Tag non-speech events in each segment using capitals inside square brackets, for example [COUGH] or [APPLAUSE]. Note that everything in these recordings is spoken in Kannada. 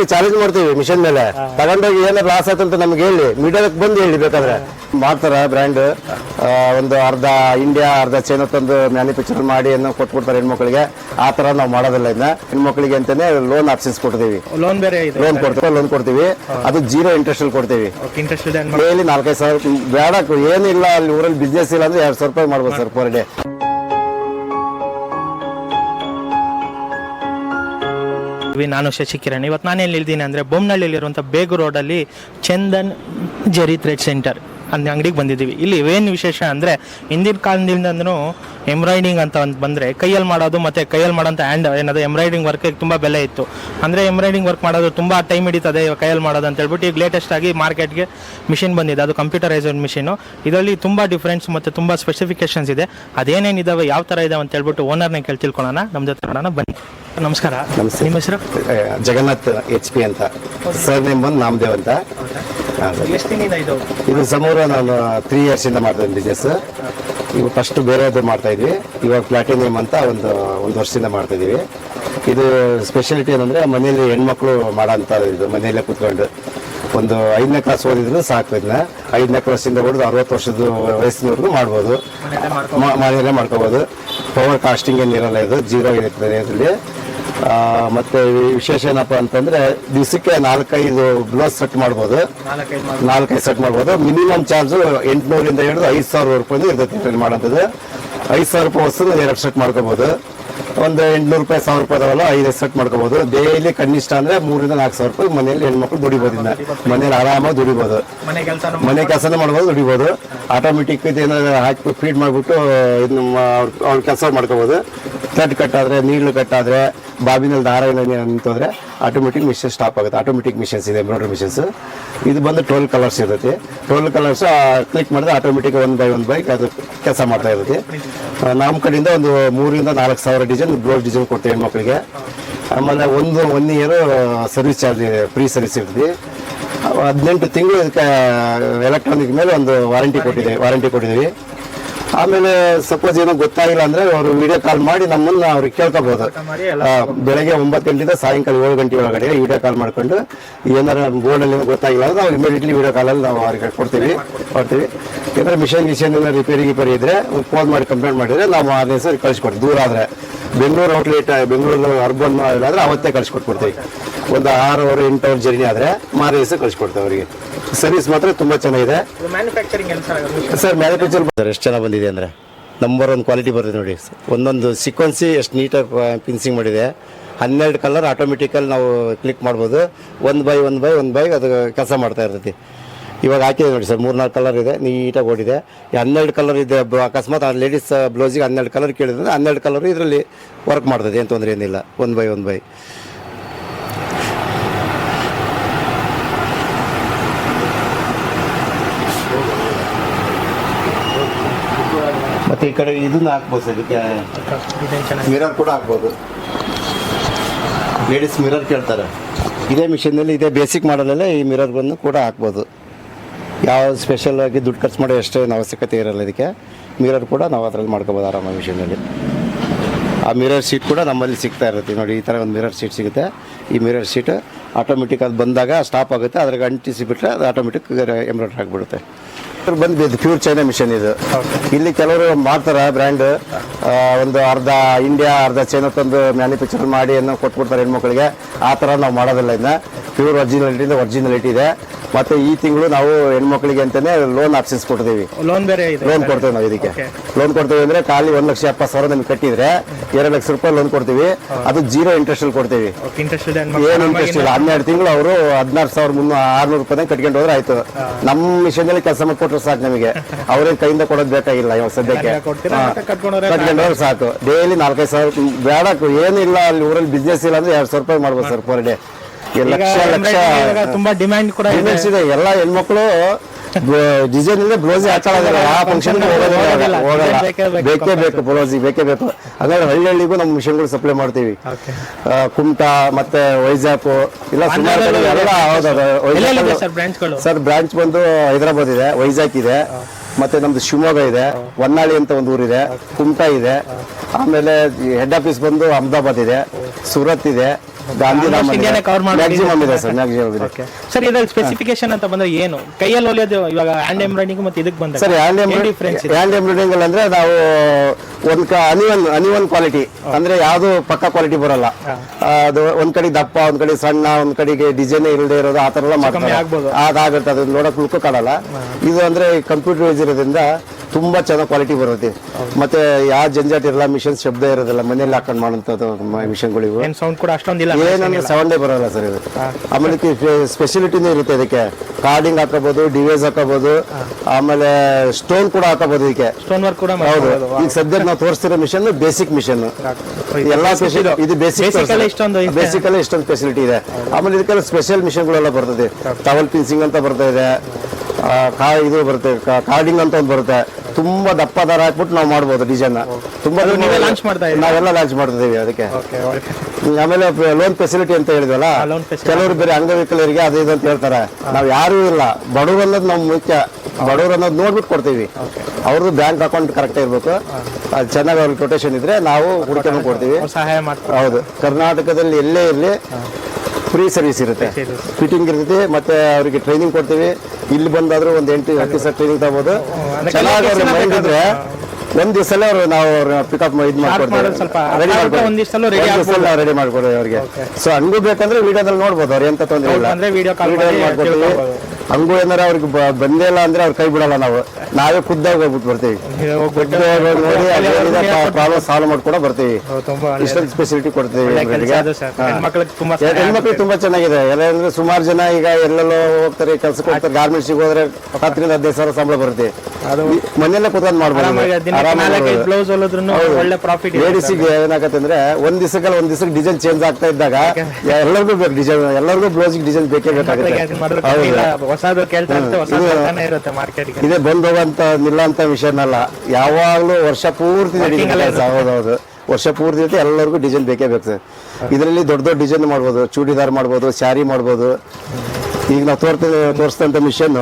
ಮಾಡ್ತೀವಿ ಚಾಲೆಂಜ್ ಮಾಡ್ತೀವಿ ಮಿಷನ್ ಮೇಲೆ. ತಗೊಂಡೋಗಿ ಏನಾದ್ರು ಲಾಸ್ ಆಯ್ತು ಅಂತ ನಮ್ಗೆ ಹೇಳಿ ಮೀಡಿಯಾದಕ್ಕೆ ಬಂದು ಹೇಳಿ ಬೇಕಾದ್ರೆ. ಮಾಡ್ತಾರ ಬ್ರ್ಯಾಂಡ್ ಒಂದು ಅರ್ಧ ಇಂಡಿಯಾ ಅರ್ಧ ಚೈನಾ ತಂದು ಮ್ಯಾನುಫ್ಯಾಕ್ಚರ್ ಮಾಡಿ ಏನೋ ಕೊಟ್ಬಿಡ್ತಾರೆ ಹೆಣ್ಮಕ್ಳಿಗೆ. ಆ ತರ ನಾವು ಮಾಡೋದಿಲ್ಲ ಇನ್ನ ಹೆಣ್ಮಕ್ಳಿಗೆ ಅಂತಾನೆ ಲೋನ್ ಆಪ್ಷನ್ಸ್ ಕೊಡ್ತೀವಿ. ಲೋನ್ ಬೇರೆ ಇದೆ. ಲೋನ್ ಕೊಡ್ತೀವಿ ಲೋನ್ ಕೊಡ್ತೀವಿ. ಅದು ಜೀರೋ ಇಂಟ್ರೆಸ್ಟ್ ಅಲ್ಲಿ ಕೊಡ್ತೀವಿ. ಡೈಲಿ ನಾಲ್ಕೈದು ಸಾವಿರ ಬೇಡ ಏನಿಲ್ಲ ಅಲ್ಲಿ ಊರಲ್ಲಿ ಬಿಸ್ನೆಸ್ ಇಲ್ಲ ಅಂದ್ರೆ ಎರಡ್ ಸಾವಿರ ರೂಪಾಯಿ ಮಾಡ್ಬೋದು ಸರ್ ಪರ್ ಡೇ ನಾನು ಶಶಿಕಿರಣ್. ಇವತ್ತು ನಾನು ಎಲ್ಲಿ ಇದ್ದೀನಿ ಅಂದರೆ ಬೊಮ್ಮನಹಳ್ಳಿಯಲ್ಲಿರುವಂಥ ಬೇಗು ರೋಡಲ್ಲಿ ಚಂದನ್ ಜರಿ ಥ್ರೆಡ್ ಸೆಂಟರ್ ಅಂದ ಅಂಗಡಿಗೆ ಬಂದಿದ್ದೀವಿ. ಇಲ್ಲಿ ಏನು ವಿಶೇಷ ಅಂದರೆ ಹಿಂದಿನ ಕಾಲದಿಂದನೂ ಎಂಬ್ರಾಯ್ಡಿಂಗ್ ಅಂತ ಒಂದು ಬಂದರೆ ಕೈಯಲ್ಲಿ ಮಾಡೋದು ಮತ್ತು ಕೈಯಲ್ಲಿ ಮಾಡೋಂಥ ಹ್ಯಾಂಡ್ ಏನದು ಎಂಬ್ರಾಯ್ಡಿಂಗ್ ವರ್ಕಿಗೆ ತುಂಬ ಬೆಲೆ ಇತ್ತು. ಅಂದರೆ ಎಂಬ್ರಾಯ್ಡಿಂಗ್ ವರ್ಕ್ ಮಾಡೋದು ತುಂಬ ಟೈಮ್ ಹಿಡಿತದೆ ಕೈಯಲ್ಲಿ ಮಾಡೋದು ಅಂತ ಹೇಳ್ಬಿಟ್ಟು ಈಗ ಲೇಟೆಸ್ಟ್ ಆಗಿ ಮಾರ್ಕೆಟ್ಗೆ ಮಿಷಿನ್ ಬಂದಿದೆ. ಅದು ಕಂಪ್ಯೂಟರೈಸ್ಡ್ ಮಿಷಿನು ಇದರಲ್ಲಿ ತುಂಬ ಡಿಫ್ರೆನ್ಸ್ ಮತ್ತು ತುಂಬ ಸ್ಪೆಸಿಫಿಕೇಷನ್ಸ್ ಇದೆ. ಅದೇನೇನಿದಾವೆ ಯಾವ ಥರ ಇದಾವೆ ಅಂತ ಹೇಳ್ಬಿಟ್ಟು ಓನರ್ನೇ ಕೇಳಿ ತಿಳ್ಕೊಳ್ಳೋಣ ನಮ್ಮ ಜೊತೆ ಬನ್ನಿ. ನಮಸ್ಕಾರ. ನಮಸ್ತೆ. ನಿಮ್ಮ ಹೆಸರು? ಜಗನ್ನಾಥ್ ಎಚ್ ಪಿ ಅಂತ. ಸರ್ ನೇಮ್ ಬಂದು ನಾಮದೇವ್ ಅಂತ ಇದು? ಸಮೂರ ನಾನು ತ್ರೀ ಇಯರ್ಸ್ ಇಂದ ಮಾಡ್ತಾ ಇದ್ದೀನಿ ಬಿಸ್ನೆಸ್ ಈಗ ಫಸ್ಟ್ ಬೇರೆದು ಮಾಡ್ತಾ ಇದ್ವಿ. ಇವಾಗ ಪ್ಲಾಟಿನಿಯಂ ಅಂತ ಒಂದು ಒಂದು ವರ್ಷದಿಂದ ಮಾಡ್ತಾ ಇದೀವಿ ಇದು ಸ್ಪೆಷಾಲಿಟಿ ಏನಂದ್ರೆ ಮನೆಯಲ್ಲಿ ಹೆಣ್ಮಕ್ಳು ಮಾಡೋಂಥ ಇದು ಮನೆಯಲ್ಲೇ ಕುತ್ಕೊಂಡು. ಒಂದು ಐದನೇ ಕ್ಲಾಸ್ ಓದಿದ್ರು ಸಾಕು ಇದನ್ನ ಐದನೇ ಕ್ಲಾಸಿಂದ ಹೊಡೆದು ಅರವತ್ತು ವರ್ಷದ ವಯಸ್ಸಿನವರೆಗೂ ಮಾಡ್ಬೋದು. ಮನೆಯಲ್ಲೇ ಮಾಡ್ಕೋಬೋದು. ಪವರ್ ಕಾಸ್ಟಿಂಗ್ ಏನಿರಲ್ಲ ಇದು ಜೀರೋ ಇರುತ್ತೆ ಇದರಲ್ಲಿ. ಮತ್ತೆ ವಿಶೇಷ ಏನಪ್ಪ ಅಂತಂದ್ರೆ ದಿವಸಕ್ಕೆ ನಾಲ್ಕೈದು ಬ್ಲೌಸ್ ಸೆಟ್ ಮಾಡ್ಬೋದು. ನಾಲ್ಕೈದು ಸೆಟ್ ಮಾಡ್ಬೋದು. ಮಿನಿಮಮ್ ಚಾರ್ಜ್ ಎಂಟುನೂರಿಂದ ಹಿಡಿದು ಐದು ಸಾವಿರ ರೂಪಾಯಿ ಇರ್ತೈತಿ ಟ್ರೈನ್ ಮಾಡೋಂಥದ್ದು ಐದು ಸಾವಿರ ರೂಪಾಯಿ ವಸ್ತು ಎರಡು ಸೆಟ್ ಮಾಡ್ಕೋಬಹುದು ಒಂದು ಎಂಟ್ನೂರು ರೂಪಾಯಿ ಸಾವಿರ ರೂಪಾಯಿ ಅದಾವಲ್ಲ ಐದು ಸೆಟ್ ಮಾಡ್ಕೋಬಹುದು ಡೈಲಿ ಕನಿಷ್ಠ ಅಂದ್ರೆ ಮೂರಿಂದ ನಾಲ್ಕು ಸಾವಿರ ರೂಪಾಯಿ ಮನೆಯಲ್ಲಿ ಹೆಣ್ಮಕ್ಳು ದುಡಿಬೋದು ಇನ್ನ. ಮನೇಲಿ ಆರಾಮಾಗಿ ದುಡಿಬೋದು. ಕೆಲಸ ಮನೆ ಕೆಲಸನ ಮಾಡ್ಬೋದು ದುಡಿಬೋದು. ಆಟೋಮೆಟಿಕ್ ಇದೇನಾದ್ರೂ ಹಾಕಿ ಫೀಡ್ ಮಾಡಿಬಿಟ್ಟು ಇದನ್ನ ಅವ್ರ ಕೆಲಸ ಮಾಡ್ಕೋಬೋದು. ಥ್ರೆಡ್ ಕಟ್ಟಾದರೆ ನೀಳು ಕಟ್ಟಾದರೆ ಬಾಬಿನಲ್ಲಿ ದಾರ ನೀರು ನಿಂತೋದ್ರೆ ಆಟೋಮೆಟಿಕ್ ಮಿಷನ್ ಸ್ಟಾಪ್ ಆಗುತ್ತೆ. ಆಟೋಮೆಟಿಕ್ ಮಿಷನ್ಸ್ ಇದೆ ಎಂಬ್ರಾಯ್ಡ್ರಿ ಮಿಷನ್ಸ್ ಇದು ಬಂದು ಟೋಲ್ ಕಲರ್ಸ್ ಇರುತ್ತೆ. ಟೋಲ್ ಕಲರ್ಸ್ ಕ್ಲಿಕ್ ಮಾಡಿದ್ರೆ ಆಟೋಮೆಟಿಕ್ ಒನ್ ಬೈ ಒನ್ ಬೈಕ್ ಅದು ಕೆಲಸ ಮಾಡ್ತಾ ಇರುತ್ತೆ. ನಮ್ಮ ಕಡೆಯಿಂದ ಒಂದು ಮೂರಿಂದ ನಾಲ್ಕು ಸಾವಿರ ಡಿಸೈನ್ ಬ್ಲೌಸ್ ಡಿಸೈನ್ ಕೊಡ್ತೀವಿ ಹೆಣ್ಮಕ್ಳಿಗೆ ಆಮೇಲೆ ಒಂದು one year service charge free service ಇರ್ತದೆ. ಹದಿನೆಂಟು ತಿಂಗಳು ಇದಕ್ಕೆ ಎಲೆಕ್ಟ್ರಾನಿಕ್ ಮೇಲೆ ಒಂದು ವಾರಂಟಿ ಕೊಟ್ಟಿದ್ದೀವಿ ವಾರಂಟಿ ಕೊಟ್ಟಿದ್ದೀವಿ. ಆಮೇಲೆ ಸಪೋಸ್ ಏನೋ ಗೊತ್ತಾಗಿಲ್ಲ ಅಂದ್ರೆ ಅವರು ವಿಡಿಯೋ ಕಾಲ್ ಮಾಡಿ ನಮ್ಮನ್ನ ಅವ್ರಿಗೆ ಕೇಳ್ಕೋಬಹುದು ಬೆಳಗ್ಗೆ ಒಂಬತ್ತು ಗಂಟೆಯಿಂದ ಸಾಯಂಕಾಲ ಏಳು ಗಂಟೆ ಒಳಗಡೆ ವಿಡಿಯೋ ಕಾಲ್ ಮಾಡ್ಕೊಂಡು ಏನಾರ ಬೋರ್ಡ್ ಅಲ್ಲಿ ಗೊತ್ತಾಗಿಲ್ಲ ಅಂದ್ರೆ ನಾವು ಇಮಿಡಿಯೇಟ್ಲಿ ವಿಡಿಯೋ ಕಾಲಲ್ಲಿ ನಾವು ಅವ್ರಿಗೆ ಕೊಡ್ತೀವಿ ಕೊಡ್ತೀವಿ. ಏನಾರ ಮಿಷನ್ ಗಿಷನ್ ರಿಪೇರಿ ಗಿಪೇರಿ ಇದ್ರೆ ಫೋನ್ ಮಾಡಿ ಕಂಪ್ಲೇಂಟ್ ಮಾಡಿದ್ರೆ ನಾವು ಆ ದಿವಸ ಕಳಿಸ್ಕೊಡ್ತೀವಿ. ದೂರ ಆದ್ರೆ. ಬೆಂಗಳೂರು ಔಟ್ಲೆಟ್ ಬೆಂಗಳೂರು ಅರ್ಬನ್ ಆದ್ರೆ ಅವತ್ತೇ ಕಳಿಸ್ಕೊಟ್ಬಿಡ್ತೀವಿ. ಒಂದು ಆರು ಅವರ್ ಎಂಟು ಅವರ್ ಜರ್ನಿ ಆದ್ರೆ ಮಾರ ದಿವಸ ಕಳಿಸ್ಕೊಡ್ತೇವೆ ಅವರಿಗೆ. ಸರ್ವಿಸ್ ಮಾತ್ರ ತುಂಬಾ ಚೆನ್ನಾಗಿದೆ. ಮ್ಯಾನುಫ್ಯಾಕ್ಚರಿಂಗ್ ಮ್ಯಾನುಫ್ಯಾಕ್ಚರ್ ಸರ್ ಎಷ್ಟು ಚೆನ್ನಾಗಿ ಬಂದಿದೆ ಅಂದರೆ ನಂಬರ್ ಒನ್ ಕ್ವಾಲಿಟಿ ಬರ್ತದೆ ನೋಡಿ. ಒಂದೊಂದು ಸೀಕ್ವೆನ್ಸಿ ಎಷ್ಟು ನೀಟಾಗಿ ಪಿನ್ಸಿಂಗ್ ಮಾಡಿದೆ. ಹನ್ನೆರಡು ಕಲರ್ ಆಟೋಮೆಟಿಕಲ್ಲಿ ನಾವು ಕ್ಲಿಕ್ ಮಾಡ್ಬೋದು. ಒಂದು ಬೈ ಒಂದು ಬೈ ಒಂದು ಬೈ ಅದು ಕೆಲಸ ಮಾಡ್ತಾ ಇರ್ತೈತಿ. ಇವಾಗ ಹಾಕಿದೆ ನೋಡಿ ಸರ್, ಮೂರ್ನಾಲ್ಕು ಕಲರ್ ಇದೆ, ನೀಟಾಗಿ ಓಡಿದೆ. ಹನ್ನೆರಡು ಕಲರ್ ಇದೆ ಅಕಸ್ಮಾತ್ ಆ ಲೇಡೀಸ್ ಬ್ಲೌಸಿಗೆ ಹನ್ನೆರಡು ಕಲರ್ ಕೇಳಿದ್ರೆ ಹನ್ನೆರಡು ಕಲರ್ ಇದರಲ್ಲಿ ವರ್ಕ್ ಮಾಡ್ತದೆ, ಏನು ತೊಂದರೆ ಏನಿಲ್ಲ. ಒನ್ ಬೈ ಒನ್ ಬೈ ಮತ್ತು ಈ ಕಡೆ ಇದನ್ನ ಹಾಕ್ಬೋದು ಸರ್, ಇದಕ್ಕೆ ಮಿರರ್ ಕೂಡ ಹಾಕ್ಬೋದು. ಲೇಡೀಸ್ ಮಿರರ್ ಕೇಳ್ತಾರೆ. ಇದೇ ಮಿಷಿನಲ್ಲಿ ಇದೇ ಬೇಸಿಕ್ ಮಾಡಲಲ್ಲೇ ಈ ಮಿರರ್ ಬಂದು ಕೂಡ ಹಾಕ್ಬೋದು. ಯಾವ ಸ್ಪೆಷಲ್ ಆಗಿ ದುಡ್ಡು ಖರ್ಚು ಮಾಡೋ ಎಷ್ಟೇನು ಅವಶ್ಯಕತೆ ಇರಲ್ಲ ಇದಕ್ಕೆ. ಮಿರರ್ ಕೂಡ ನಾವು ಅದರಲ್ಲಿ ಮಾಡ್ಕೋಬೋದು ಆರಾಮಾಗಿ ಮಿಷಿನಲ್ಲಿ ಆ ಮಿರರ್ ಸೀಟ್ ಕೂಡ ನಮ್ಮಲ್ಲಿ ಸಿಗ್ತಾ ಇರುತ್ತೆ. ನೋಡಿ, ಈ ಥರ ಒಂದು ಮಿರರ್ ಸೀಟ್ ಸಿಗುತ್ತೆ. ಈ ಮಿರರ್ ಸೀಟ್ ಆಟೋಮೆಟಿಕ್ ಅದು ಬಂದಾಗ ಸ್ಟಾಪ್ ಆಗುತ್ತೆ. ಅದ್ರಾಗ ಅಂಟಿಸಿಬಿಟ್ರೆ ಅದು ಆಟೋಮೆಟಿಕ್ ಎಂಬ್ರಾಯ್ಡ್ರಿ ಆಗಿಬಿಡುತ್ತೆ. ಬಂದು ಬಿದ್ದು ಪ್ಯೂರ್ ಚೈನಾ ಮಿಷನ್ ಇದು. ಇಲ್ಲಿ ಕೆಲವರು ಮಾಡ್ತಾರೆ ಬ್ರ್ಯಾಂಡ್ ಒಂದು ಅರ್ಧ ಇಂಡಿಯಾ ಅರ್ಧ ಚೈನಾ ತಂದು ಮ್ಯಾನುಫ್ಯಾಕ್ಚರ್ ಮಾಡಿ ಏನೋ ಕೊಟ್ಬಿಡ್ತಾರೆ ಹೆಣ್ಮಕ್ಳಿಗೆ. ಆ ಥರ ನಾವು ಮಾಡೋದಿಲ್ಲ ಇದನ್ನ ಪ್ಯೂರ್ ಒರಿಜಿನಾಲಿಟಿ ಒರಿಜಿನಲಿಟಿ ಇದೆ. ಮತ್ತೆ ಈ ತಿಂಗಳು ನಾವು ಹೆಣ್ಮಕ್ಳಿಗೆ ಅಂತಾನೆ ಲೋನ್ ಆಪ್ಷನ್ಸ್ ಕೊಡ್ತೀವಿ. ಲೋನ್ ಬೇರೆ ಲೋನ್ ಕೊಡ್ತೇವೆ ನಾವು ಇದಕ್ಕೆ. ಲೋನ್ ಕೊಡ್ತೇವೆ ಅಂದ್ರೆ ಖಾಲಿ ಒಂದ್ ಲಕ್ಷ ಎಪ್ಪತ್ತು ಸಾವಿರ ನಮ್ಗೆ ಕಟ್ಟಿದ್ರೆ ಎರಡು ಲಕ್ಷ ರೂಪಾಯಿ ಲೋನ್ ಕೊಡ್ತೀವಿ. ಅದು ಜೀರೋ ಇಂಟ್ರೆಸ್ಟ್ ಅಲ್ಲಿ ಕೊಡ್ತೀವಿ. ಏನು ಇಂಟ್ರೆಸ್ಟ್ ಇಲ್ಲ. ಹನ್ನೆರಡು ತಿಂಗಳು ಅವರು ಹದಿನಾರು ಸಾವಿರ ಮುನ್ನೂರ ಆರ್ನೂರು ರೂಪಾಯಿ ಕಟ್ಕೊಂಡು ಹೋದ್ರೆ ಆಯ್ತು. ನಮ್ಮ ಮಿಷನ್ ಕೆಲಸ ಮಾಡಿಕೊಟ್ರೆ ಸಾಕು ನಮಗೆ. ಅವ್ರೇನ್ ಕೈಯಿಂದ ಕೊಡೋದು ಬೇಕಾಗಿಲ್ಲ ಇವಾಗ ಸದ್ಯಕ್ಕೆ. ಕಟ್ಕೊಂಡ್ರೆ ಸಾಕು. ಡೈಲಿ ನಾಲ್ಕೈದು ಸಾವಿರ ಬೇಡ ಏನಿಲ್ಲ ಅಲ್ಲಿ ಊರಲ್ಲಿ ಬಿಸ್ನೆಸ್ ಇಲ್ಲ ಅಂದ್ರೆ ಎರಡು ಸಾವಿರ ರೂಪಾಯಿ ಮಾಡ್ಬೋದು sir per day lakh lakh. ತುಂಬಾ ಡಿಮ್ಯಾಂಡ್ ಕೂಡ ಇದೆ. ಎಲ್ಲ ಹೆಣ್ಮಕ್ಳು ಡಿಸೈನ್ ಇಲ್ಲದೆ ಬ್ಲೌಸ್ ಹಾಕೊಳ್ಳೋದಿಲ್ಲ ಆ ಫಂಕ್ಷನ್ ಹೋಗೋದಿಲ್ಲ. ಹೋಗಲ್ಲ. ಬೇಕೇ ಬೇಕು. ಬ್ಲೌಸಿ ಬೇಕು ಬೇಕೇ ಹಾಗಾದ್ರೆ ಹಳ್ಳಿ ಹಳ್ಳಿಗೂ ನಮ್ಮ ಮಿಷನ್ಗಳು ಸಪ್ಲೈ ಮಾಡ್ತೀವಿ. ಕುಮಟಾ ಮತ್ತೆ ವೈಜಾಪ್ ಇಲ್ಲ ಸುಮಾರು ಸರ್ ಬ್ರಾಂಚ್ ಬಂದು ಹೈದರಾಬಾದ್ ಇದೆ ವೈಜಾಕ್ ಇದೆ. ಮತ್ತೆ ನಮ್ದು ಶಿವಮೊಗ್ಗ ಇದೆ ಹೊನ್ನಾಳಿ ಅಂತ ಒಂದು ಊರಿದೆ ಕುಮಟಾ ಇದೆ ಆಮೇಲೆ ಹೆಡ್ ಆಫೀಸ್ ಬಂದು ಅಹಮದಾಬಾದ್ ಇದೆ ಸೂರತ್ ಇದೆ ಗಾಂಧಿಧಾಮ ಮಾಡಿ ಮ್ಯಾಕ್ಸಿಮಮ್ ಇದೆ ಸರ್ ಮ್ಯಾಕ್ಸಿಮಮ್ ಇದೆ. ಸರ್ ಇದ್ರಲ್ಲಿ ಸ್ಪೆಸಿಫಿಕೇಶನ್ ಅಂತ ಬಂದ್ರೆ ಏನು? ಕೈಯಲ್ಲಿ ಹೊಲಿಯೋದು ಇವಾಗ ಹ್ಯಾಂಡ್ ಎಂಬ್ರಾಯ್ಡಿಂಗ್ ಮತ್ತೆ ಇದಕ್ಕೆ ಬಂದ ಸರ್ ಹ್ಯಾಂಡ್ ಇದೆ? ಹ್ಯಾಂಡ್ ಎಂಬ್ರಾಯ್ಡಿಂಗ್ ಅಂದ್ರೆ ನಾವು ಒಂದ್ ಅನಿವನ್ ಅನಿವನ್ ಕ್ವಾಲಿಟಿ ಅಂದ್ರೆ ಯಾವುದು ಪಕ್ಕ ಕ್ವಾಲಿಟಿ ಬರಲ್ಲ. ಅದು ಒಂದ್ ಕಡೆ ದಪ್ಪ ಒಂದ್ ಕಡೆ ಸಣ್ಣ ಒಂದ್ ಕಡೆಗೆ ಡಿಸೈನ್ ಇಲ್ಲದೆ ಇರೋದು ಆ ತರ ಎಲ್ಲ ಮಾಡ್ತಾರೆ. ಅದಾಗುತ್ತೆ ಅದು ನೋಡಕ್ ಲುಕ್ ಕಾಣಲ್ಲ ಇದು ಅಂದ್ರೆ ಕಂಪ್ಯೂಟರ್ ಯೂಸ್ ಇರೋದ್ರಿಂದ ತುಂಬಾ ಚೆನ್ನಾಗಿ ಕ್ವಾಲಿಟಿ ಬರುತ್ತೆ. ಮತ್ತೆ ಯಾವ ಜಂಜಾಟ್ ಇರಲ್ಲ ಮಿಷನ್ ಶಬ್ದ ಇರೋದಿಲ್ಲ ಮನೇಲಿ ಹಾಕೊಂಡು ಮಾಡೋಂಥದ್ದು ಮಿಷನ್ಗಳಿವು ಏನು ಸೌಂಡ್ ಕೂಡ ಅಷ್ಟೊಂದಿಲ್ಲ ಏನಂದ್ರೆ ಸೌಂಡೇ ಬರೋಲ್ಲ ಸರ್ ಇದು. ಆಮೇಲೆ ಸ್ಪೆಷಾಲಿಟಿನೂ ಇರುತ್ತೆ ಇದಕ್ಕೆ. ಕಾರ್ಡಿಂಗ್ ಹಾಕೋಬಹುದು ಡಿವೈಸ್ ಹಾಕೋಬಹುದು ಆಮೇಲೆ ಸ್ಟೋನ್ ಕೂಡ ಹಾಕೋಬಹುದು ಇದಕ್ಕೆ. ಸ್ಟೋನ್ ವರ್ಕ್ ಕೂಡ ಹೌದು. ಈಗ ಸದ್ಯಕ್ಕೆ ನಾವು ತೋರಿಸ್ತಿರೋ ಮಿಷನ್ ಬೇಸಿಕ್ ಮಿಷನ್ ಎಲ್ಲಾ ಸ್ಪೆಷಲ್ ಇದು. ಬೇಸಿಕ್. ಬೇಸಿಕಲ್ಲಿ ಇಷ್ಟೊಂದು ಫೆಸಿಲಿಟಿ ಇದೆ. ಆಮೇಲೆ ಇದಕ್ಕೆಲ್ಲ ಸ್ಪೆಷಲ್ ಮಿಷನ್ಗಳೆಲ್ಲ ಬರ್ತದೆ. ಟವಲ್ ಪಿನ್ಸಿಂಗ್ ಅಂತ ಬರ್ತಾ ಇದೆ. ಕಾ ಇದು ಬರುತ್ತೆ ಕಾರ್ಡಿಂಗ್ ಅಂತ ಒಂದು ಬರುತ್ತೆ. ತುಂಬಾ ದಪ್ಪ ದರ ಹಾಕ್ಬಿಟ್ಟು ನಾವು ಮಾಡ್ಬೋದು ಡಿಸೈನ್ ತುಂಬಾ ಲಾಂಚ್ ಮಾಡ್ತಾ ಇದ್ದೀರಾ? ನಾವೆಲ್ಲ ಲಾಂಚ್ ಮಾಡ್ತಿದ್ದೀವಿ ಅದಕ್ಕೆ. ಆಮೇಲೆ ಲೋನ್ ಫೆಸಿಲಿಟಿ ಅಂತ ಹೇಳಿದ್ವಲ್ಲ. ಕೆಲವರು ಬೇರೆ ಅಂಗವಿಕಲರಿಗೆ ಅದು ಇದು ಅಂತ ಹೇಳ್ತಾರೆ. ನಾವ್ ಯಾರು ಇಲ್ಲ ಬಡವರು ಅನ್ನೋದು ನಮ್ ಮುಖ್ಯ. ಬಡವರು ಅನ್ನೋದು ನೋಡ್ಬಿಟ್ಟು ಕೊಡ್ತೀವಿ. ಅವ್ರದ್ದು ಬ್ಯಾಂಕ್ ಅಕೌಂಟ್ ಕರೆಕ್ಟ್ ಇರ್ಬೇಕು. ಚೆನ್ನಾಗಿ ಅವ್ರಿಗೆ ಕೊಟೇಶನ್ ಇದ್ರೆ ನಾವು ಹುಡುಕೊಂಡು ಕೊಡ್ತೀವಿ. ಹೌದು. ಕರ್ನಾಟಕದಲ್ಲಿ ಎಲ್ಲೇ ಇರಲಿ ಫ್ರೀ ಸರ್ವಿಸ್ ಇರುತ್ತೆ. ಫಿಟ್ಟಿಂಗ್ ಇರ್ತೈತಿ ಮತ್ತೆ ಅವರಿಗೆ ಟ್ರೈನಿಂಗ್ ಕೊಡ್ತೀವಿ. ಇಲ್ಲಿ ಬಂದಾದ್ರೂ ಒಂದು ಎಂಟು ಹತ್ತು ದಿವಸ ಟ್ರೈನಿಂಗ್ ತಗೋಬಹುದು ಚೆನ್ನಾಗಿ ಅವ್ರ ಮೈಂಡ್ ಇದ್ರೆ ಒಂದ್ ದಿವಸಲ್ಲೇ ಅವ್ರು ನಾವು ಅವ್ರ ಪಿಕಪ್ ಇದು ಮಾಡ್ಕೊಡ್ತೀವಿ. ರೆಡಿ ಮಾಡ್ಕೊಡ್ತೀವಿ. ಅವ್ರಿಗೆ. ಸೊ ಹಂಗೂ ಬೇಕಂದ್ರೆ ವಿಡಿಯೋದಲ್ಲಿ ನೋಡ್ಬೋದು ಅವ್ರು ಎಂತ ತೊಂದರೆ ಇಲ್ಲ. ವಿಡಿಯೋ ಮಾಡ್ಕೊಡ್ತೀವಿ. ಹಂಗೂ ಏನಾರ ಅವ್ರಿಗೆ ಬಂದೇ ಇಲ್ಲ ಅಂದ್ರೆ ಅವ್ರು ಕೈ ಬಿಡಲ್ಲ ನಾವು. ನಾವೇ ಖುದ್ದಾಗಿ ಹೋಗ್ಬಿಟ್ಟು ಬರ್ತೀವಿ. ನೋಡಿ ಪ್ರಾಬ್ಲಮ್ ಸಾಲ್ವ್ ಮಾಡ್ಕೊಡ ಬರ್ತೀವಿ. ಇಷ್ಟೊಂದು ಫೆಸಿಲಿಟಿ ಕೊಡ್ತೀವಿ ಹೆಣ್ಮಕ್ಳಿಗೆ ತುಂಬಾ ಚೆನ್ನಾಗಿದೆ. ಎಲ್ಲ ಅಂದ್ರೆ ಸುಮಾರು ಜನ ಈಗ ಎಲ್ಲೆಲ್ಲೋ ಹೋಗ್ತಾರೆ ಕೆಲ್ಸಕ್ಕೆ ಹೋಗ್ತಾರೆ ಗಾರ್ಮೆಂಟ್ಸ್ ಹೋದ್ರೆ ಹತ್ತರಿಂದ ಹದಿನೈದು ಸಾವಿರ ಸಂಬಳ ಬರುತ್ತೆ. ಮನೆಯಲ್ಲೇ ಕೂತ್ಕೊಂಡು ಮಾಡ್ಬೋದು. ಲೇಡೀಸಿಗೆ ಏನಾಗತ್ತೆ ಅಂದ್ರೆ ಒಂದ್ ದಿವಸಕ್ಕೆ ಒಂದ್ ದಿವಸಕ್ಕೆ ಡಿಸೈನ್ ಚೇಂಜ್ ಆಗ್ತಾ ಇದ್ದಾಗ ಎಲ್ಲರಿಗೂ ಬೇಕು ಡಿಸೈನ್ ಎಲ್ಲರಿಗೂ ಬ್ಲೌಸ್ ಡಿಸೈನ್ ಬೇಕೇ ಬೇಕಾಗುತ್ತೆ. ಹೊಸದು ಕೇಳ್ತಾ ಇರುತ್ತೆ ಹೊಸ ಇದು- ಬರ್ತಾನೆ ಇರುತ್ತೆ ಮಾರ್ಕೆಟ್ಗೆ ಇದೇ ಬಂದ್ ಹೋಗಂತ ನಿಲ್ಲಂತ ವಿಷಯನಲ್ಲ. ಯಾವಾಗ್ಲೂ ವರ್ಷ ಪೂರ್ತಿ ನಡೀತದೆ ಕೆಲ್ಸ. ಹೌದೌದು. ವರ್ಷ ಪೂರ್ತಿ ಇರುತ್ತೆ ಎಲ್ಲರಿಗೂ ಡಿಸೈನ್ ಬೇಕೇ ಬೇಕು. ಸರ್ ಇದರಲ್ಲಿ ದೊಡ್ಡ ದೊಡ್ಡ ಡಿಸೈನ್ ಮಾಡ್ಬೋದು ಚೂಡಿದಾರ್ ಮಾಡ್ಬೋದು ಸ್ಯಾರಿ ಮಾಡ್ಬೋದು. ಈಗ ನಾವು ತೋರ್ತ ತೋರಿಸಿದಂಥ machine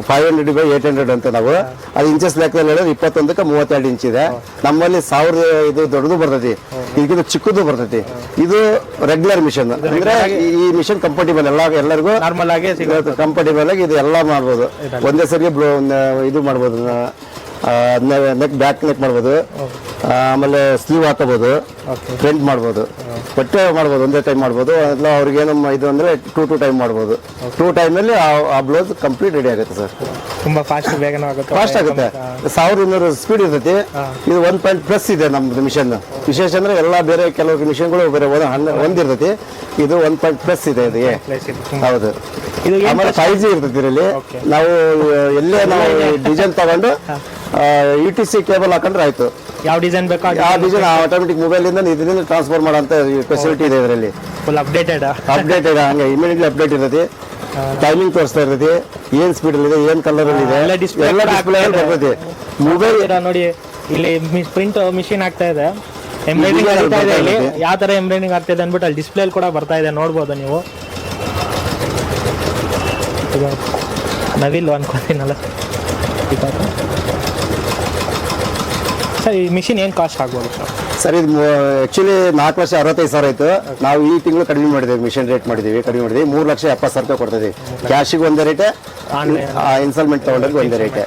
five hundred by eight hundred ಅಂತ ನಾವು. ಅದು ಇಂಚಸ್ ಲೆಕ್ಕದಲ್ಲಿ ಹೇಳಿದ್ರೆ ಇಪ್ಪತ್ತೊಂದಕ್ಕೆ ಮೂವತ್ತೆರಡು ಇಂಚ್ ಇದೆ. ನಮ್ಮಲ್ಲಿ ಸಾವಿರದ ಇದು ದೊಡ್ಡದು ಬರ್ತೈತಿ. ಇದಕ್ಕಿಂತ ಚಿಕ್ಕದು ಬರ್ತೈತಿ. ಇದು ರೆಗ್ಯುಲರ್ ಮಿಷನ್ ಅಂದ್ರೆ ಈ- ಮಿಷನ್ ಕಂಫರ್ಟೇಬಲ್ ಎಲ್ಲ ಎಲ್ಲರಿಗೂ ನಾರ್ಮಲ್ ಆಗಿ ಸಿಗುತ್ತೆ. ಕಂಫರ್ಟೇಬಲ್ ಆಗಿ ಇದು ಎಲ್ಲ ಮಾಡ್ಬೋದು. ಒಂದೇ ಸರಿ ಇದು ಮಾಡ್ಬೋದು. ನೆಕ್ ಬ್ಯಾಕ್ ನೆಕ್ ಮಾಡ್ಬೋದು. ಆಮೇಲೆ ಸ್ಲೀವ್ ಹಾಕೋಬಹುದು ಪ್ರಿಂಟ್ ಮಾಡ್ಬೋದು. ಬಟ್ಟೆ ಮಾಡ್ಬೋದು ಒಂದೇ ಟೈಮ್ ಮಾಡ್ಬೋದು. ಇಲ್ಲ ಅವ್ರಿಗೆ ಏನು ಇದು ಅಂದ್ರೆ ಟೂ ಟೂ ಟೈಮ್ ಮಾಡ್ಬೋದು. ಟೂ ಟೈಮಲ್ಲಿ ಆ ಬ್ಲೌಸ್ ಕಂಪ್ಲೀಟ್ ರೆಡಿ ಆಗುತ್ತೆ ಸರ್ ತುಂಬಾ ಫಾಸ್ಟ್ [LAUGHS] ಬೇಗನೂ ಆಗುತ್ತೆ. ಫಾಸ್ಟ್ ಆಗುತ್ತೆ. ಸಾವಿರದ ಇನ್ನೂರು ಸ್ಪೀಡ್ ಇರ್ತೈತಿ. ಇದು ಒನ್ ಪಾಯಿಂಟ್ ಪ್ಲಸ್ ಇದೆ ನಮ್ದು ಮಿಷನ್ ವಿಶೇಷ ಅಂದ್ರೆ ಎಲ್ಲ ಬೇರೆ ಕೆಲವು ಮಿಷನ್ಗಳು ಬೇರೆ ಒಂದಿರ್ತೈತಿ ಇದು ಒನ್ ಪಾಯಿಂಟ್ ಪ್ಲಸ್ ಇದೆ ಇದಕ್ಕೆ ಇದೆ. ಹೌದು. ಆಮೇಲೆ ಫೈವ್ ಜಿ ಇರ್ತೈತಿ ಇದರಲ್ಲಿ. ನಾವು ಎಲ್ಲೇ ನಾವು ಡಿಸೈನ್ ತಗೊಂಡು ಯು ಟಿ ಸಿ ಕೇಬಲ್ ಹಾಕೊಂಡ್ರೆ ಆಯ್ತು. ಯಾವ ಡಿಸೈನ್ ಬೇಕು ಆ ಡಿಸೈನ್ ಆಟೋಮೆಟಿಕ್ ಮೊಬೈಲ್ ಇಂದ ಇದರಿಂದ ಟ್ರಾನ್ಸ್ಫರ್ ಮಾಡೋ ಫೆಸಿಲಿಟಿ ಇದೆ ಇದರಲ್ಲಿ. ಫುಲ್ ಅಪ್ಡೇಟೆಡ್ ಅಪ್ಡೇಟೆಡ್ ಹಂಗೆ ಇಮಿಡಿಯೇಟ್ಲಿ ಅಪ್ಡೇಟ್ ಇರ್ತೈತಿ. ಟೈಮಿಂಗ್ ತೋರಿಸ್ತಾ ಇರ್ತೈತಿ ಏನ್ ಸ್ಪೀಡ್ ಇದೆ ಏನ್ ಕಲರ್ ಇದೆ ಎಲ್ಲ ಎಲ್ಲ ಡಿಸ್ಪ್ಲೇ ಇದೆ. ಬರ್ತೈತಿ ಮೊಬೈಲ್ ನೋಡಿ ಇಲ್ಲಿ ಪ್ರಿಂಟ್ ಮಿಷಿನ್ ಆಗ್ತಾ ಇದೆ. ಎಂಬ್ರಾಯ್ಡಿಂಗ್ ಆಗ್ತಾ ಇದೆ ಇಲ್ಲಿ. ಯಾವ ತರ ಎಂಬ್ರಾಯ್ಡಿಂಗ್ ಆಗ್ತಾ ಇದೆ ಅಂದ್ಬಿಟ್ಟು ಅಲ್ಲಿ ಡಿಸ್ಪ್ಲೇ ಕೂಡ ಬರ್ತಾ ಇದೆ ನೋಡ್ಬೋದು ನೀವು. ನವಿಲು ಅನ್ಕೊಂತೀನಲ್ಲ. ಸರ್ ಈ ಮಿಷಿನ್ ಏನು ಕಾಸ್ಟ್ ಆಗ್ಬೋದು ಸರ್ ಸರ್ ಇದು ಆ್ಯಕ್ಚುಲಿ ನಾಲ್ಕು ವರ್ಷ ಅರವತ್ತೈದು ಸಾವಿರ ಆಯಿತು. ನಾವು ಈ ತಿಂಗಳು ಕಡಿಮೆ ಮಾಡಿದ್ದೀವಿ ಮಿಷನ್ ರೇಟ್ ಮಾಡಿದ್ದೀವಿ ಕಡಿಮೆ ಮಾಡಿದ್ದೀವಿ ಮೂರು ಲಕ್ಷ ಎಪ್ಪತ್ತು ಸಾವಿರ ರೂಪಾಯಿ ಕೊಡ್ತಿದ್ದೀವಿ ಕ್ಯಾಶಿಗೆ ಒಂದೇ ರೇಟ್ ಇನ್ಸ್ಟಾಲ್ಮೆಂಟ್ ತಗೊಂಡ್ರೆ ಒಂದೇ ರೇಟ್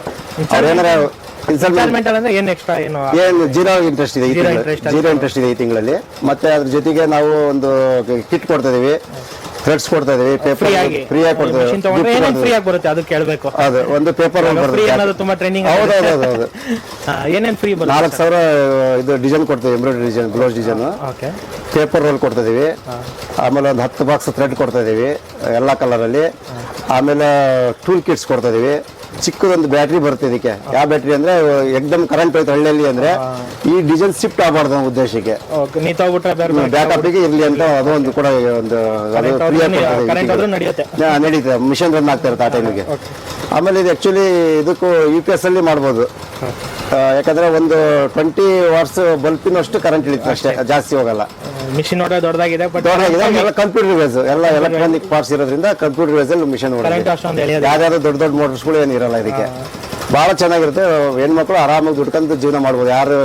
ಅವ್ರೇನಾರ ಇನ್ಸ್ಟಾಲ್ಮೆಂಟ್ ಅಂದ್ರೆ ಏನು ಎಕ್ಸ್ಟ್ರಾ ಏನು ಏನು ಜೀರೋ ಇಂಟ್ರೆಸ್ಟ್ ಇದೆ ಜೀರೋ ಇಂಟ್ರೆಸ್ಟ್ ಇದೆ ಈ ತಿಂಗಳಲ್ಲಿ. ಮತ್ತೆ ಅದ್ರ ಜೊತೆಗೆ ನಾವು ಒಂದು ಕಿಟ್ ಕೊಡ್ತಿದ್ದೀವಿ ಥ್ರೆಡ್ಸ್ ಕೊಡ್ತಾ ಇದೀವಿ ಪೇಪರ್ ಫ್ರೀ ಆಗಿ. ಫ್ರೀ ಆಗಿ ಕೊಡ್ತಾ ತಗೊಂಡ್ರೆ ಇದೀವಿ ಏನೇನು ಫ್ರೀ ಆಗಿ ಬರುತ್ತೆ ಅದು ಕೇಳಬೇಕು. ಅದು ಒಂದು ಪೇಪರ್ ಫ್ರೀ ಅನ್ನೋದು ತುಂಬಾ ಟ್ರೆಂಡಿಂಗ್ ಹೌದು ಹೌದು [LAUGHS] ಏನೇನು ಫ್ರೀ ಬರುತ್ತೆ? ನಾಲ್ಕು ಸಾವಿರ ಇದು ಡಿಸೈನ್ ಕೊಡ್ತೀವಿ embroidery design blouse design okay paper roll ಕೊಡ್ತಾ ಇದೀವಿ. ಆಮೇಲೆ ಒಂದು ಹತ್ತು ಬಾಕ್ಸ್ ಥ್ರೆಡ್ ಕೊಡ್ತಾ ಇದೀವಿ ಎಲ್ಲ ಕಲರಲ್ಲಿ ಆಮೇಲೆ ಟೂಲ್ ಕಿಟ್ಸ್ ಕೊಡ್ತಾ ಇದೀವಿ. ಚಿಕ್ಕದೊಂದು ಬ್ಯಾಟ್ರಿ ಬರುತ್ತೆ ಇದಕ್ಕೆ. ಯಾವ ಬ್ಯಾಟ್ರಿ ಅಂದ್ರೆ ಎಕ್ದಮ್ ಕರೆಂಟ್ ಹೋಯ್ತು ಹಳ್ಳಿಯಲ್ಲಿ ಅಂದ್ರೆ ಈ ಡೀಸೆಲ್ ಶಿಫ್ಟ್ ಆಗಬಾರ್ದು ನಮ್ಮ ಉದ್ದೇಶಕ್ಕೆ. ಬ್ಯಾಕಪ್ಗೆ ಇರ್ಲಿ ಅಂತ ಅದು ಒಂದು ಕೂಡ ಒಂದು ನಡೀತದೆ. ಮಿಷನ್ ರನ್ ಆಗ್ತಾ ಇರುತ್ತೆ ಆ ಟೈಮಿಗೆ ಆಮೇಲೆ ಇದು ಆಕ್ಚುಲಿ ಇದಕ್ಕೂ ಯು ಪಿ ಎಸ್ ಅಲ್ಲಿ ಮಾಡ್ಬೋದು. ಯಾಕಂದ್ರೆ ಒಂದು ಟ್ವೆಂಟಿ ವಾಟ್ಸ್ ಬಲ್ಪಿನಷ್ಟು ಕರೆಂಟ್ ಹಿಡಿತು ಅಷ್ಟೇ ಜಾಸ್ತಿ ಹೋಗಲ್ಲ. ಮಿಷಿನ್ ನೋಡ್ರೆ ದೊಡ್ಡದಾಗಿದೆ ಬಟ್ ದೊಡ್ಡದಾಗಿದೆ ಎಲ್ಲ ಕಂಪ್ಯೂಟರ್ ಬೇಸ್ ಎಲ್ಲ ಎಲೆಕ್ಟ್ರಾನಿಕ್ ಪಾರ್ಟ್ಸ್ ಇರೋದ್ರಿಂದ ಕಂಪ್ಯೂಟರ್ ಬೇಸ್ ಅಲ್ಲಿ ಮಿಷನ್ ಯಾವ್ದಾದ್ರು ದೊಡ್ಡ ದೊಡ್ಡ ಮೋಟರ್ಸ್ಗಳು ಏನು ಇರಲ್ಲ ಇದಕ್ಕೆ. ಬಹಳ ಚೆನ್ನಾಗಿರುತ್ತೆ ಹೆಣ್ಮಕ್ಳು ಆರಾಮಾಗಿ ದುಡ್ಕೊಂಡು ಜೀವನ ಮಾಡ್ಬೋದು. ಯಾರು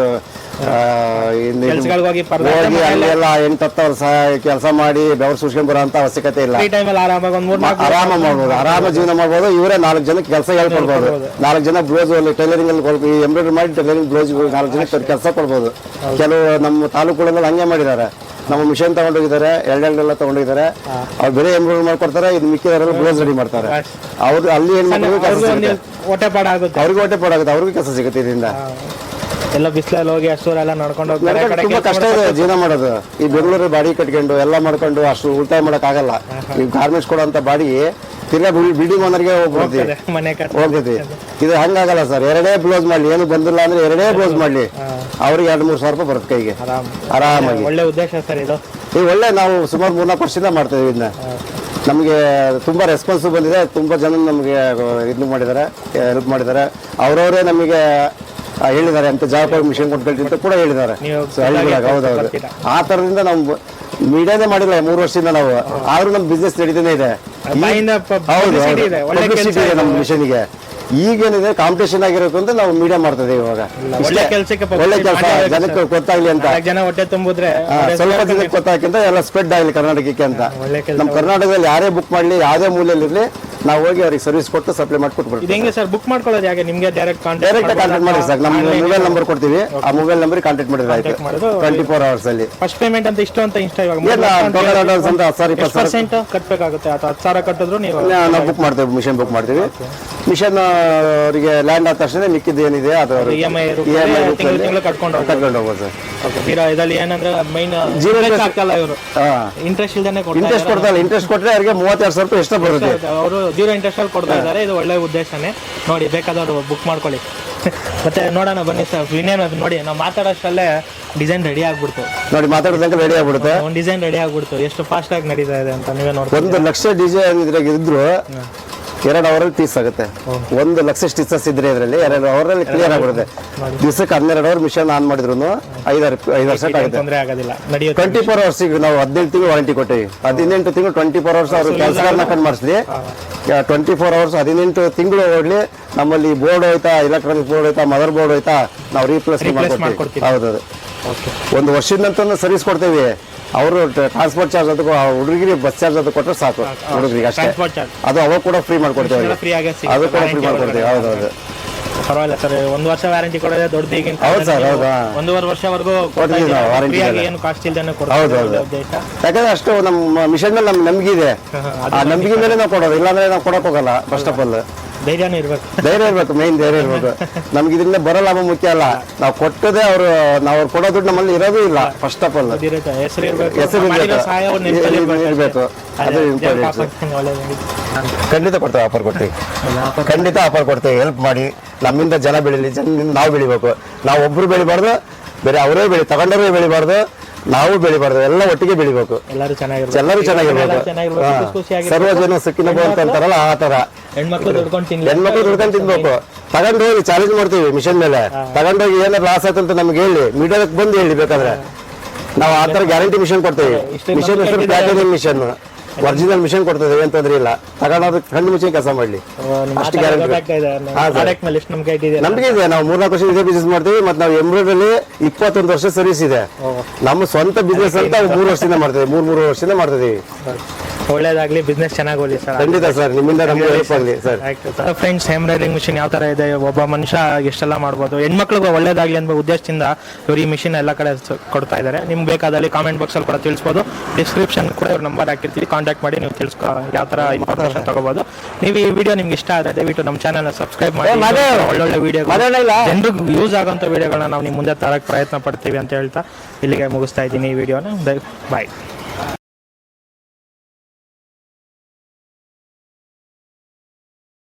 ಹೋಗಿ ಅಲ್ಲೆಲ್ಲ ಎಂಟು ಹತ್ತು ವರ್ಷ ಕೆಲಸ ಮಾಡಿ ಬೆವರು ಸುಸ್ಕೊಂಡ್ ಬರೋ ಅಂತ ಅವಶ್ಯಕತೆ ಇಲ್ಲ. ಫ್ರೀ ಟೈಮಲ್ಲಿ ಆರಾಮಾಗಿ ಒಂದು ಮೂರು ನಾಲ್ಕು ಆರಾಮ ಮಾಡ್ಬೋದು. ಆರಾಮ ಜೀವನ ಮಾಡ್ಬೋದು. ಇವರೇ ನಾಲ್ಕು ಜನಕ್ಕೆ ಕೆಲಸ ಹೇಳ್ಕೊಡ್ಬೋದು. ನಾಲ್ಕು ಜನ ಬ್ಲೌಸ್ ಅಲ್ಲಿ ಟೈಲರಿಂಗ್ ಅಲ್ಲಿ ಎಂಬ್ರಾಯ್ಡರಿ ಮಾಡಿ ಟೈಲರಿಂಗ್ ಬ್ಲೌಸ್ ನಾಲ್ಕು ಜನಕ್ಕೆ ಕೆಲಸ ಕೊಡ್ಬೋದು. ಕೆಲವು ನಮ್ಮ ತಾಲೂಕುಗಳಲ್ಲಿ ಹಂಗೆ ಮಾಡಿದ್ದಾರೆ. ನಮ್ಮ ಮಿಷನ್ ತಗೊಂಡೋಗಿದ್ದಾರೆ ಎರಡೆರಡೆಲ್ಲ ತಗೊಂಡಿದ್ದಾರೆ ಅವ್ರು ಬೇರೆ ಎಂಬ್ರಾಯ್ಡರಿ ಮಾಡ್ಕೊಡ್ತಾರೆ ಇದು ಮಿಕ್ಕಿದವರೆಲ್ಲ ಬ್ಲೌಸ್ ರೆಡಿ ಮಾಡ್ತಾರೆ. ಅವ್ರು ಅಲ್ಲಿ ಏನ್ ಮಾಡ್ತಾರೆ ಅವ್ರಿಗೆ ಹೊಟ್ಟೆ ಪಡಾಗುತ್ತೆ. ಅವ್ರಿಗೂ ಕೆಲಸ ಸಿಗುತ್ತೆ ಇದರಿಂದ. ಎಲ್ಲ ಬಿಸಿಲಲ್ಲಿ ಹೋಗಿ ಅಷ್ಟೂರೆಲ್ಲ ನಡ್ಕೊಂಡು ಹೋಗ್ತಾರೆ ಕಡೆ ತುಂಬಾ ಕಷ್ಟ ಇದೆ ಜೀವನ ಮಾಡೋದು. ಈ ಬೆಂಗಳೂರು ಬಾಡಿ ಕಟ್ಕೊಂಡು ಎಲ್ಲ ಮಾಡ್ಕೊಂಡು ಅಷ್ಟು ಉಳಿತಾಯ ಮಾಡಕ್ ಆಗಲ್ಲ ಈ ಗಾರ್ಮೆಂಟ್ಸ್ ಕೊಡುವಂತ ಬಾಡಿ ತಿರ್ಗಾ ಬಿಲ್ಡಿಂಗ್ ಓನರ್ಗೆ ಹೋಗ್ಬಿಡ್ತೀವಿ. ಹೋಗ್ತದೆ ಮನೆ ಕಟ್ಟ ಹೋಗ್ತೈತಿ ಇದು ಹಂಗಾಗಲ್ಲ ಸರ್. ಎರಡೇ ಬ್ಲೌಸ್ ಮಾಡ್ಲಿ. ಏನು ಬಂದಿಲ್ಲ ಅಂದ್ರೆ ಎರಡೇ ಬ್ಲೌಸ್ ಮಾಡ್ಲಿ. ಅವ್ರಿಗೆ ಎರಡ್ ಮೂರ್ ಸಾವಿರ ರೂಪಾಯಿ ಬರುತ್ತೆ ಕೈಗೆ. ಆರಾಮ್. ಆರಾಮಾಗಿ. ಒಳ್ಳೆ ಉದ್ದೇಶ ಸರ್ ಇದು. ಈ ಒಳ್ಳೆ ನಾವು ಸುಮಾರು ಮೂರ್ನಾಲ್ಕು ವರ್ಷದಿಂದ ಮಾಡ್ತೇವೆ ಇದನ್ನ. ನಮಗೆ ತುಂಬಾ ರೆಸ್ಪಾನ್ಸ್ ಬಂದಿದೆ. ತುಂಬಾ ಜನ ನಮಗೆ ಇದು ಮಾಡಿದ್ದಾರೆ ಹೆಲ್ಪ್ ಮಾಡಿದ್ದಾರೆ. ಅವರವರೇ ನಮಗೆ ಹೇಳಿದ್ದಾರೆ. ಅಂತ ಜಾಬ್ ಮಿಷನ್ ಕೊಟ್ಕೊಳ್ತಿ ಅಂತ ಕೂಡ ಹೇಳಿದ್ದಾರೆ. ಹೌದೌದು ಆ ತರದಿಂದ ನಾವು ಮೀಡಿಯಾನೇ ಮಾಡಿಲ್ಲ ಮೂರು ವರ್ಷದಿಂದ ನಾವು. ಆದ್ರೂ ನಮ್ಮ ಬಿಸ್ನೆಸ್ ನಡೀತಾನೆ ಇದೆ. ನಮ್ ಹೌದು ಇದೆ ನಮ್ಮ ಮಿಷನ್ಗೆ ಈಗೇನಿದೆ ಕಾಂಪಿಟೇಷನ್ ಆಗಿರೋದು ಅಂತ ನಾವು ಮೀಡಿಯಾ ಮಾಡ್ತದೆ ಇವಾಗ. ಒಳ್ಳೆ ಕೆಲಸಕ್ಕೆ ಒಳ್ಳೆ ಕೆಲಸ. ಜನಕ್ಕೆ ಗೊತ್ತಾಗ್ಲಿ ಅಂತ. ಜನ ಹೊಟ್ಟೆ ತುಂಬಿದ್ರೆ ಸ್ವಲ್ಪ ಜನಕ್ಕೆ ಗೊತ್ತಾಗಿಂತ ಎಲ್ಲ ಸ್ಪ್ರೆಡ್ ಆಗಲಿ ಕರ್ನಾಟಕಕ್ಕೆ ಅಂತ. ನಮ್ಮ ಕರ್ನಾಟಕದಲ್ಲಿ ಯಾರೇ ಬುಕ್ ಮಾಡ್ಲಿ ಯಾವುದೇ ಮೂಲೆಯಲ್ಲಿ ಇರಲಿ ನಾವು ಹೋಗಿ ಅವ್ರಿಗೆ ಸರ್ವಿಸ್ ಕೊಟ್ಟು ಸಪ್ಲೈ ಮಾಡಿ ಇದು ಕೊಟ್ಬಿಡ್ತೀವಿ ಹೆಂಗೆ ಸರ್? ಬುಕ್ ಮಾಡ್ಕೊಳ್ಳೋದು ಯಾಕೆ? ನಿಮಗೆ ಡೈರೆಕ್ಟ್ ಡೈರೆಕ್ಟ್ ಕಾಂಟ್ಯಾಕ್ಟ್ ಮಾಡಿ ಸರ್. ನಮ್ಮ ಮೊಬೈಲ್ ನಂಬರ್ ಕೊಡ್ತೀವಿ. ಆ ಮೊಬೈಲ್ ನಂಬರ್ ಕಾಂಟ್ಯಾಕ್ಟ್ ಮಾಡಿದ್ರೆ ಆಯ್ತು. ಟ್ವೆಂಟಿ ಫೋರ್ ಅವರ್ಸ್ ಅಲ್ಲಿ. ಫಸ್ಟ್ ಪೇಮೆಂಟ್ ಅಂತ ಇಷ್ಟು ಅಂತ ಇಷ್ಟ ಇವಾಗ? ಟೋಕನ್ ಅಡ್ವಾನ್ಸ್ ಅಂತ ಹತ್ತು ಸಾವಿರ ಇಪ್ಪತ್ತು ಪರ್ಸೆಂಟ್ ಕಟ್ಬೇಕಾಗುತ್ತೆ. ಅಥವಾ ಹತ್ತು ಸಾವಿರ ಕಟ್ಟಿದ್ರು ನೀವು ನಾವು ಬುಕ್ ಮಾಡ್ತೇವೆ ಮಿಷನ್ ಬುಕ್ ಮಾಡ್ತೀವಿ. ಮಿಷನ್ ಅವರಿಗೆ ಲ್ಯಾಂಡ್ ಆದ ತಕ್ಷಣ ಮಿಕ್ಕಿದ್ದು ಏನಿದೆ ಅದು ಇ ಎಂ ಐ. ಕಟ್ಕೊಂಡು ಹೋಗ್ಬೋದು ಸರ್. ಇದ್ರಲ್ಲಿ ಏನಂದ್ರೆ ಮೈನ್ ಜೀರೋ ಇಂಟ್ರೆಸ್ಟ್ ಹಾಕಲ್ಲ ಇವರು. ಇಂಟ್ರೆಸ್ಟ್ ಇಲ್ದೇನೆ ಕೊಡ್ತಾ ಇಂಟ್ರೆಸ್ಟ್ ಕೊಡ್ತಾರೆ ಇಂಟ್ರೆಸ್ಟ್ ಕೊಟ್ಟರೆ ಅವ್ರಿಗೆ ಮೂವತ್ತೆರಡು ಸಾವಿರ ರೂಪಾಯಿ ಎಷ್ಟು ಬರುತ್ತೆ. ಅವರು ಜೀರೋ ಇಂಟ್ರೆಸ್ಟ್ ಅಲ್ಲಿ ಕೊಡ್ತಾ ಇದ್ದಾರೆ ಇದು ಒಳ್ಳೆ ಉದ್ದೇಶನೇ. ನೋಡಿ ಬೇಕಾದವರು ಬುಕ್ ಮಾಡ್ಕೊಳ್ಳಿ. [LAUGHS] ಮತ್ತೆ ನೋಡೋಣ ಬನ್ನಿ ಸರ್ ಇನ್ನೇನು ಅದು ನೋಡಿ ನಾವು ಮಾತಾಡೋಷ್ಟಲ್ಲೇ ಡಿಸೈನ್ ರೆಡಿ ಆಗ್ಬಿಡ್ತು. ನೋಡಿ ಮಾತಾಡೋದಂಗೆ ರೆಡಿ ಆಗ್ಬಿಡುತ್ತೆ. ಒಂದು ಡಿಸೈನ್ ರೆಡಿ ಆಗ್ಬಿಡ್ತು. ಎಷ್ಟು ಫಾಸ್ಟ್ ಆಗಿ ನಡೀತಾ ಇದೆ ಅಂತ ನೀವೇ ನೋಡಿ ಒಂದು ಲಕ್ಷ ಡಿಸೈನ್ ಇದ್ರಾಗ ಇದ್ರು ಎರಡು ಅವರಲ್ಲಿ ಪೀಸ್ ಆಗುತ್ತೆ. ಒಂದು ಲಕ್ಷ ಸ್ಟಿಚಸ್ ಇದ್ರೆ ಇದರಲ್ಲಿ ಎರಡು ಅವರಲ್ಲಿ ಕ್ಲಿಯರ್ ಆಗ್ಬಿಡುತ್ತೆ. ದಿವಸಕ್ಕೆ ಹನ್ನೆರಡು ಅವರ್ ಮಿಷನ್ ಆನ್ ಮಾಡಿದ್ರು ಐದಾರು ಐದು ವರ್ಷ ಆಗುತ್ತೆ. ಟ್ವೆಂಟಿ ಫೋರ್ ಅವರ್ಸ್ ನಾವು ಹದಿನೈದು ತಿಂಗಳು ವಾರಂಟಿ ಕೊಟ್ಟಿವಿ. ಹದಿನೆಂಟು ತಿಂಗಳು ಟ್ವೆಂಟಿ ಫೋರ್ ಅವರ್ಸ್ ಅವ್ರು ಕೆಲಸಗಳನ್ನ ಕಂಡು ಮಾಡಿಸ್ಲಿ. ಟ್ವೆಂಟಿ ಫೋರ್ ಅವರ್ಸ್ ಹದಿನೆಂಟು ತಿಂಗಳು ಹೋಗ್ಲಿ ನಮ್ಮಲ್ಲಿ ಬೋರ್ಡ್ ಹೋಯ್ತಾ ಎಲೆಕ್ಟ್ರಾನಿಕ್ ಬೋರ್ಡ್ ಹೋಯ್ತಾ ಮದರ್ ಬೋರ್ಡ್ ಹೋಯ್ತಾ ನಾವು ರೀಪ್ಲೇಸ್ ಮಾಡ್ಕೊಡ್ತೀವಿ. ಹೌದೌದು. ಒಂದು ವರ್ಷದ ನಂತರ ಸರ್ವಿಸ್ ಕೊಡ್ತೇವೆ. ಅವರು ಟ್ರಾನ್ಸ್ಪೋರ್ಟ್ ಚಾರ್ಜ್ ಅದು ಹುಡುಗರಿಗೆ ಬಸ್ ಚಾರ್ಜ್ ಅದು ಕೊಟ್ಟರೆ ಸಾಕು ಹುಡುಗರಿಗೆ ಅಷ್ಟೇ. ಅದು ಅವಾಗ ಕೂಡ ಫ್ರೀ ಮಾಡ್ಕೊಡ್ತೇವೆ ಅದು ಕೂಡ ಫ್ರೀ ಮಾಡ್ಕೊಡ್ತೇವೆ. ಹೌದೌದು. ಪರವಾಗಿಲ್ಲ ಸರ್ ಒಂದು ವರ್ಷ ವ್ಯಾರಂಟಿ ಕೊಡೋದೇ ದೊಡ್ಡ ಹೌದು ಸರ್, ಹೌದಾ? ಒಂದೂವರೆ ವರ್ಷವರೆಗೂ ಆಗಿ ಏನು ಕಾಸ್ಟ್ ಇಲ್ದೇನೆ ಹೌದು, ಹೌದು. ಯಾಕಂದ್ರೆ ಅಷ್ಟು ನಮ್ಮ ಮಿಷನ್ ಮೇಲೆ ನಮ್ಗೆ ನಂಬಿಕೆ ಇದೆ. ಆ ನಂಬಿಕೆ ಮೇಲೆ ನಾವು ಕೊಡೋದು ಇಲ್ಲಾಂದ್ರೆ ನಾವು ಕೊಡಕ್ ಹೋಗಲ್ಲ ಫಸ್ಟ್ ಆಫ್ ಆಲ್ ಧೈರ್ಯನೂ ಇರಬೇಕು. ಧೈರ್ಯ ಇರಬೇಕು ಮೇನ್ ಧೈರ್ಯ ಇರಬೇಕು ನಮ್ಗೆ ಇದರಿಂದ ಬರೋ ಲಾಭ ಮುಖ್ಯ ಅಲ್ಲ. ನಾವು ಕೊಟ್ಟದೇ ಅವರು ನಾವು ಅವ್ರು ಕೊಡೋ ದುಡ್ಡು ನಮ್ಮಲ್ಲಿ ಇರೋದು ಇಲ್ಲ ಫಸ್ಟ್ ಆಫ್ ಆಲ್ ಹೆಸರು ಇರಬೇಕು. ಹೆಸರು ಮಾಡಿರೋ. ಸಹಾಯವನ್ನು ಇರ್ಬೇಕು. ಅದು ಇಂಪಾರ್ಟೆಂಟ್ ಖಂಡಿತ ಕೊಡ್ತೇವೆ ಆಫರ್ ಕೊಡ್ತೀವಿ. ಖಂಡಿತ ಆಫರ್ ಕೊಡ್ತೇವೆ ಹೆಲ್ಪ್ ಮಾಡಿ. ನಮ್ಮಿಂದ ಜನ ಬೆಳಿಲಿ ಜನ ನಾವು ಬೆಳಿಬೇಕು. ನಾವು ಒಬ್ರು ಬೆಳಿಬಾರ್ದು ಬೇರೆ ಅವರೇ ಬೆಳಿ ತಗೊಂಡವರೇ ಬೆಳಿಬಾರ್ದು. ನಾವು ಬೆಳಿಬಾರ್ದು ಎಲ್ಲ ಒಟ್ಟಿಗೆ ಬೆಳಿಬೇಕು. ಎಲ್ಲರೂ ಚೆನ್ನಾಗಿರ್ಬೇಕು. ಎಲ್ಲರೂ ಚೆನ್ನಾಗಿರ್ಬೇಕು. ಜನ ಸುಖಿನ ಅಂತ ಅಂತಾರಲ್ಲ ಆ ತರ ಹೆಣ್ಮಕ್ಳು ದುಡ್ಕೊಂಡು ತಿನ್ಲಿ. ಹೆಣ್ಮಕ್ಳು ದುಡ್ಕೊಂಡು ತಿನ್ಬೇಕು. ತಗೊಂಡು ಹೋಗಿ ಚಾಲೆಂಜ್ ಮಾಡ್ತೀವಿ ಮಿಷನ್ ಮೇಲೆ. ತಗೊಂಡೋಗಿ ಏನಾದ್ರು ಲಾಸ್ ಆಯ್ತು ಅಂತ ನಮ್ಗೆ ಹೇಳಿ ಮೀಡಿಯಾದಕ್ಕೆ ಬಂದು ಹೇಳಿ ಬೇಕಾದ್ರೆ. ನಾವು ಆ ತರ ಗ್ಯಾರಂಟಿ ಮಿಷನ್ ಕೊಡ್ತೀವಿ. ಮಿಷನ್ ಹೆಸರು ಪ್ಲಾಟಿನಿಯಂ ಮಿಷನ್ ಒರಿಜಿನಲ್ ಮಿಷನ್ ಕೊಡ್ತದೆ ಏನ್ ತೊಂದ್ರೆ ಇಲ್ಲ. ತಗೊಂಡು ಕಣ್ಣು ಮುಚ್ಚಿ ಕೆಲಸ ಮಾಡ್ಲಿ. ಅಷ್ಟು ಗ್ಯಾರಂಟಿ ನಮ್ಗೆ ಇದೆ. ನಾವು ಮೂರ್ನಾಲ್ಕು ವರ್ಷ ಇದೇ ಬಿಸ್ನೆಸ್ ಮಾಡ್ತೀವಿ ಮತ್ತೆ ನಾವು ಎಂಬ್ರಾಯ್ಡರಿ ಇಪ್ಪತ್ತೊಂದು ವರ್ಷ ಸರ್ವಿಸ್ ಇದೆ. ನಮ್ಮ ಸ್ವಂತ ಬಿಸ್ನೆಸ್ ಅಂತ ಮೂರು ವರ್ಷದಿಂದ ಮಾಡ್ತೀವಿ ಮೂರ್ ಮೂರು ವರ್ಷದಿಂದ ಮಾಡ್ತಿದೀವಿ. ಒಳ್ಳೇದಾಗ್ಲಿ ಬಿಸ್ನೆಸ್ ಚೆನ್ನಾಗಿ ಹೋಗ್ಲಿ ಸರ್ ಖಂಡಿತ ಸರ್ ನಿಮ್ಮಿಂದ ನಮ್ಗೆ ಹೆಲ್ಪ್ ಆಗಲಿ ಸರ್ ಫ್ರೆಂಡ್ಸ್ ಎಂಬ್ರಾಯ್ಡಿಂಗ್ ಮಿಷಿನ್ ಯಾವ ತರ ಇದೆ ಒಬ್ಬ ಮನುಷ್ಯ ಎಷ್ಟೆಲ್ಲ ಮಾಡ್ಬೋದು ಹೆಣ್ಮಕ್ಳಿಗೆ ಒಳ್ಳೇದಾಗ್ಲಿ ಅನ್ನೋ ಉದ್ದೇಶದಿಂದ ಇವ್ರು ಈ ಮಿಷಿನ್ ಎಲ್ಲ ಕಡೆ ಸ- ಕೊಡ್ತಾ ಇದ್ದಾರೆ. ನಿಮ್ಗೆ ಬೇಕಾದಲ್ಲಿ ಕಾಮೆಂಟ್ ಬಾಕ್ಸ್ ಅಲ್ಲಿ ಕೂಡ ತಿಳಿಸ್ಬೋದು. ಡಿಸ್ಕ್ರಿಪ್ಷನ್ ಕೂಡ ಇವ್ರ ನಂಬರ್ ಹಾಕಿರ್ತೀವಿ. ಕಾಂಟ್ಯಾಕ್ಟ್ ಮಾಡಿ ನೀವು ತಿಳ್ಸ್ಕೊ ಯಾವ ತರ ಇನ್ಫಾರ್ಮೇಶನ್ ತಗೋಬಹುದು ನೀವು ಈ ವಿಡಿಯೋ ನಿಮ್ಗೆ ಇಷ್ಟ ಆದ್ರೆ ದಯವಿಟ್ಟು ನಮ್ಮ ಚಾನಲ್ ಸಬ್ಸ್ಕ್ರೈಬ್ ಮಾಡಿ. ಒಳ್ಳೊಳ್ಳೆ ವಿಡಿಯೋ ಇಲ್ಲ. ಜನರಿಗೆ ಯೂಸ್ ಆಗೋಂಥ ವಿಡಿಯೋಗಳನ್ನ ನಾವು ನಿಮ್ಮ ಮುಂದೆ ತರಕ್ಕೆ ಪ್ರಯತ್ನ ಪಡ್ತೀವಿ ಅಂತ ಹೇಳ್ತಾ ಇಲ್ಲಿಗೆ ಮುಗಿಸ್ತಾ ಇದ್ದೀನಿ ಈ ವಿಡಿಯೋನ ಬಾಯ್